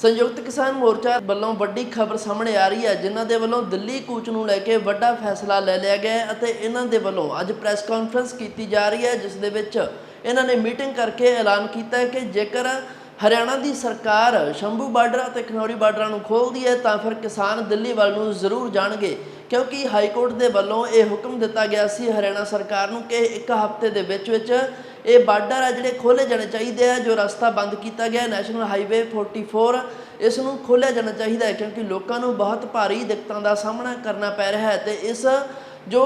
ਸੰਯੁਕਤ ਕਿਸਾਨ ਮੋਰਚਾ ਵੱਲੋਂ ਵੱਡੀ ਖਬਰ ਸਾਹਮਣੇ ਆ ਰਹੀ ਹੈ, ਜਿਨ੍ਹਾਂ ਦੇ ਵੱਲੋਂ ਦਿੱਲੀ ਕੂਚ ਨੂੰ ਲੈ ਕੇ ਵੱਡਾ ਫੈਸਲਾ ਲੈ ਲਿਆ ਗਿਆ ਅਤੇ ਇਹਨਾਂ ਦੇ ਵੱਲੋਂ ਅੱਜ ਪ੍ਰੈਸ ਕਾਨਫਰੰਸ ਕੀਤੀ ਜਾ ਰਹੀ ਹੈ, ਜਿਸ ਦੇ ਵਿੱਚ ਇਹਨਾਂ ਨੇ ਮੀਟਿੰਗ ਕਰਕੇ ਐਲਾਨ ਕੀਤਾ ਹੈ ਕਿ ਜੇਕਰ ਹਰਿਆਣਾ ਦੀ ਸਰਕਾਰ ਸ਼ੰਭੂ ਬਾਰਡਰ ਅਤੇ ਖਨੌਰੀ ਬਾਰਡਰਾਂ ਨੂੰ ਖੋਲ੍ਹਦੀ ਹੈ, ਤਾਂ ਫਿਰ ਕਿਸਾਨ ਦਿੱਲੀ ਵੱਲ ਨੂੰ ਜ਼ਰੂਰ ਜਾਣਗੇ। ਕਿਉਂਕਿ ਹਾਈ ਕੋਰਟ ਦੇ ਵੱਲੋਂ ਇਹ ਹੁਕਮ ਦਿੱਤਾ ਗਿਆ ਸੀ ਹਰਿਆਣਾ ਸਰਕਾਰ ਨੂੰ ਕਿ ਇੱਕ ਹਫ਼ਤੇ ਦੇ ਵਿੱਚ ਵਿੱਚ ਇਹ ਬਾਰਡਰ ਆ ਜਿਹੜੇ ਖੋਲੇ ਜਾਣੇ ਚਾਹੀਦੇ ਆ, ਜੋ ਰਸਤਾ ਬੰਦ ਕੀਤਾ ਗਿਆ, ਨੈਸ਼ਨਲ ਹਾਈਵੇ 44 ਇਸ ਨੂੰ ਖੋਲਿਆ ਜਾਣਾ ਚਾਹੀਦਾ ਹੈ ਕਿਉਂਕਿ ਲੋਕਾਂ ਨੂੰ ਬਹੁਤ ਭਾਰੀ ਦਿੱਕਤਾਂ ਦਾ ਸਾਹਮਣਾ ਕਰਨਾ ਪੈ ਰਿਹਾ ਹੈ ਤੇ ਇਸ ਜੋ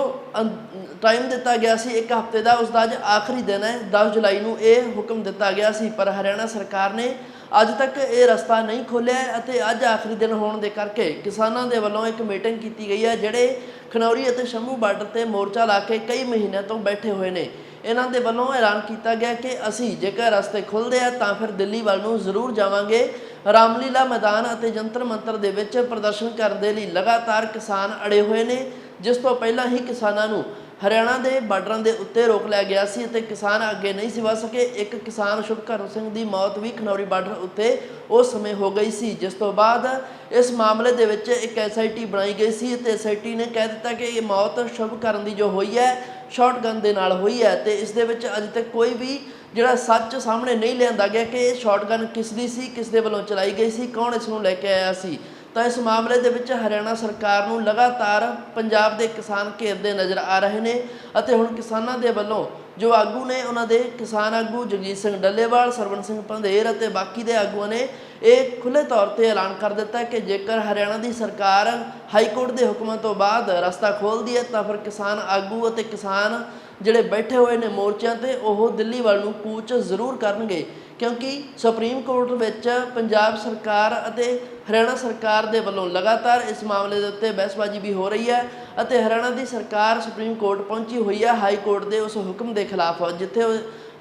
ਟਾਈਮ ਦਿੱਤਾ ਗਿਆ ਸੀ, ਇੱਕ ਹਫ਼ਤੇ ਦਾ ਉਸ ਦਾ ਅੱਜ ਆਖਰੀ ਦਿਨ ਹੈ 10 ਜੁਲਾਈ ਨੂੰ ਇਹ ਹੁਕਮ ਦਿੱਤਾ ਗਿਆ ਸੀ, ਪਰ ਹਰਿਆਣਾ ਸਰਕਾਰ ਨੇ ਅੱਜ ਤੱਕ ਇਹ ਰਸਤਾ ਨਹੀਂ ਖੋਲ੍ਹਿਆ ਅਤੇ ਅੱਜ ਆਖਰੀ ਦਿਨ ਹੋਣ ਦੇ ਕਰਕੇ ਕਿਸਾਨਾਂ ਦੇ ਵੱਲੋਂ ਇੱਕ ਮੀਟਿੰਗ ਕੀਤੀ ਗਈ ਹੈ, ਜਿਹੜੇ ਖਨੌਰੀ ਅਤੇ ਸ਼ੰਭੂ ਬਾਰਡਰ ਤੇ ਮੋਰਚਾ ਲਾ ਕੇ ਕਈ ਮਹੀਨਿਆਂ ਤੋਂ ਬੈਠੇ ਹੋਏ ਨੇ। ਇਹਨਾਂ ਦੇ ਵੱਲੋਂ ਐਲਾਨ ਕੀਤਾ ਗਿਆ ਕਿ ਅਸੀਂ ਜੇਕਰ ਰਸਤੇ ਖੁੱਲਦੇ ਆ ਤਾਂ ਫਿਰ ਦਿੱਲੀ ਵੱਲ ਨੂੰ ਜ਼ਰੂਰ ਜਾਵਾਂਗੇ। ਰਾਮਲੀਲਾ ਮੈਦਾਨ ਅਤੇ ਜੰਤਰ ਮੰਤਰ ਦੇ ਵਿੱਚ ਪ੍ਰਦਰਸ਼ਨ ਕਰਨ ਦੇ ਲਈ ਲਗਾਤਾਰ ਕਿਸਾਨ ਅੜੇ ਹੋਏ ਨੇ। ਜਿਸ ਤੋਂ ਪਹਿਲਾਂ ਹੀ ਕਿਸਾਨਾਂ ਨੂੰ ਹਰਿਆਣਾ ਦੇ ਬਾਰਡਰਾਂ ਦੇ ਉੱਤੇ ਰੋਕ ਲਿਆ ਗਿਆ ਸੀ ਅਤੇ ਕਿਸਾਨ ਅੱਗੇ ਨਹੀਂ ਸੀ ਵਧ ਸਕੇ। ਇੱਕ ਕਿਸਾਨ ਸ਼ੁਭਕਰਨ ਸਿੰਘ ਦੀ ਮੌਤ ਵੀ ਖਨੌਰੀ ਬਾਰਡਰ ਉੱਤੇ ਉਸ ਸਮੇਂ ਹੋ ਗਈ ਸੀ, ਜਿਸ ਤੋਂ ਬਾਅਦ ਇਸ ਮਾਮਲੇ ਦੇ ਵਿੱਚ ਇੱਕ ਐਸਆਈਟੀ ਬਣਾਈ ਗਈ ਸੀ ਤੇ ਐਸਆਈਟੀ ਨੇ ਕਹਿ ਦਿੱਤਾ ਕਿ ਇਹ ਮੌਤ ਸ਼ੁਭਕਰਨ ਦੀ ਜੋ ਹੋਈ ਹੈ, ਸ਼ਾਟਗਨ ਦੇ ਨਾਲ ਹੋਈ ਹੈ ਤੇ ਇਸ ਦੇ ਵਿੱਚ ਅਜੇ ਤੱਕ ਕੋਈ ਵੀ ਜਿਹੜਾ ਸੱਚ ਸਾਹਮਣੇ ਨਹੀਂ ਲਿਆਂਦਾ ਗਿਆ ਕਿ ਇਹ ਸ਼ਾਟਗਨ ਕਿਸ ਦੀ ਸੀ, ਕਿਸ ਦੇ ਵੱਲੋਂ ਚਲਾਈ ਗਈ ਸੀ, ਕੌਣ ਇਸ ਨੂੰ ਲੈ ਕੇ ਆਇਆ ਸੀ। ਤਾਂ ਇਸ ਮਾਮਲੇ ਦੇ ਵਿੱਚ ਹਰਿਆਣਾ ਸਰਕਾਰ ਨੂੰ ਲਗਾਤਾਰ ਪੰਜਾਬ ਦੇ ਕਿਸਾਨ ਘੇਰਦੇ ਨਜ਼ਰ ਆ ਰਹੇ ਨੇ ਅਤੇ ਹੁਣ ਕਿਸਾਨਾਂ ਦੇ ਵੱਲੋਂ ਜੋ ਆਗੂ ਨੇ ਉਹਨਾਂ ਦੇ ਕਿਸਾਨ ਆਗੂ ਜਗਜੀਤ ਸਿੰਘ ਡੱਲੇਵਾਲ, ਸਰਵਣ ਸਿੰਘ ਪੰਧੇਰ ਅਤੇ ਬਾਕੀ ਦੇ ਆਗੂਆਂ ਨੇ ਇਹ ਖੁੱਲੇ ਤੌਰ ਤੇ ਐਲਾਨ ਕਰ ਦਿੱਤਾ ਕਿ ਜੇਕਰ ਹਰਿਆਣਾ ਦੀ ਸਰਕਾਰ ਹਾਈ ਕੋਰਟ ਦੇ ਹੁਕਮਾਂ ਤੋਂ ਬਾਅਦ ਰਸਤਾ ਖੋਲ੍ਹਦੀ ਹੈ, ਤਾਂ ਫਿਰ ਕਿਸਾਨ ਆਗੂ ਅਤੇ ਕਿਸਾਨ ਜਿਹੜੇ ਬੈਠੇ ਹੋਏ ਨੇ ਮੋਰਚਿਆਂ ਤੇ ਉਹ ਦਿੱਲੀ ਵੱਲ ਨੂੰ ਕੂਚ ਜ਼ਰੂਰ ਕਰਨਗੇ। ਕਿਉਂਕਿ ਸੁਪਰੀਮ ਕੋਰਟ ਵਿੱਚ ਪੰਜਾਬ ਸਰਕਾਰ ਅਤੇ ਹਰਿਆਣਾ ਸਰਕਾਰ ਦੇ ਵੱਲੋਂ ਲਗਾਤਾਰ ਇਸ ਮਾਮਲੇ ਦੇ ਉੱਤੇ ਬਹਿਸਬਾਜ਼ੀ ਵੀ ਹੋ ਰਹੀ ਹੈ ਅਤੇ ਹਰਿਆਣਾ ਦੀ ਸਰਕਾਰ ਸੁਪਰੀਮ ਕੋਰਟ ਪਹੁੰਚੀ ਹੋਈ ਹੈ, ਹਾਈ ਕੋਰਟ ਦੇ ਉਸ ਹੁਕਮ ਦੇ ਖਿਲਾਫ, ਜਿੱਥੇ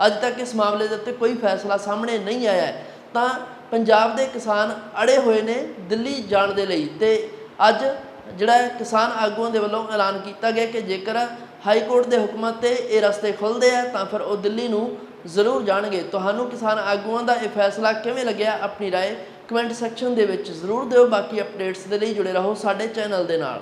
ਅੱਜ ਤੱਕ ਇਸ ਮਾਮਲੇ ਦੇ ਉੱਤੇ ਕੋਈ ਫੈਸਲਾ ਸਾਹਮਣੇ ਨਹੀਂ ਆਇਆ ਤਾਂ ਪੰਜਾਬ ਦੇ ਕਿਸਾਨ ਅੜੇ ਹੋਏ ਨੇ ਦਿੱਲੀ ਜਾਣ ਦੇ ਲਈ ਤੇ ਅੱਜ ਜਿਹੜਾ ਹੈ ਕਿਸਾਨ ਆਗੂਆਂ ਦੇ ਵੱਲੋਂ ਐਲਾਨ ਕੀਤਾ ਗਿਆ ਕਿ ਜੇਕਰ ਹਾਈ ਕੋਰਟ ਦੇ ਹੁਕਮਾਂ ਤੇ ਇਹ ਰਸਤੇ ਖੁੱਲਦੇ ਆ ਤਾਂ ਫਿਰ ਉਹ ਦਿੱਲੀ ਨੂੰ ਜ਼ਰੂਰ ਜਾਣਗੇ ਤੁਹਾਨੂੰ ਕਿਸਾਨ ਆਗੂਆਂ ਦਾ ਇਹ ਫੈਸਲਾ ਕਿਵੇਂ ਲੱਗਿਆ ਆਪਣੀ رائے ਕਮੈਂਟ ਸੈਕਸ਼ਨ ਦੇ ਵਿੱਚ ਜ਼ਰੂਰ ਦਿਓ ਬਾਕੀ ਅਪਡੇਟਸ ਦੇ ਲਈ ਜੁੜੇ ਰਹੋ ਸਾਡੇ ਚੈਨਲ ਦੇ ਨਾਲ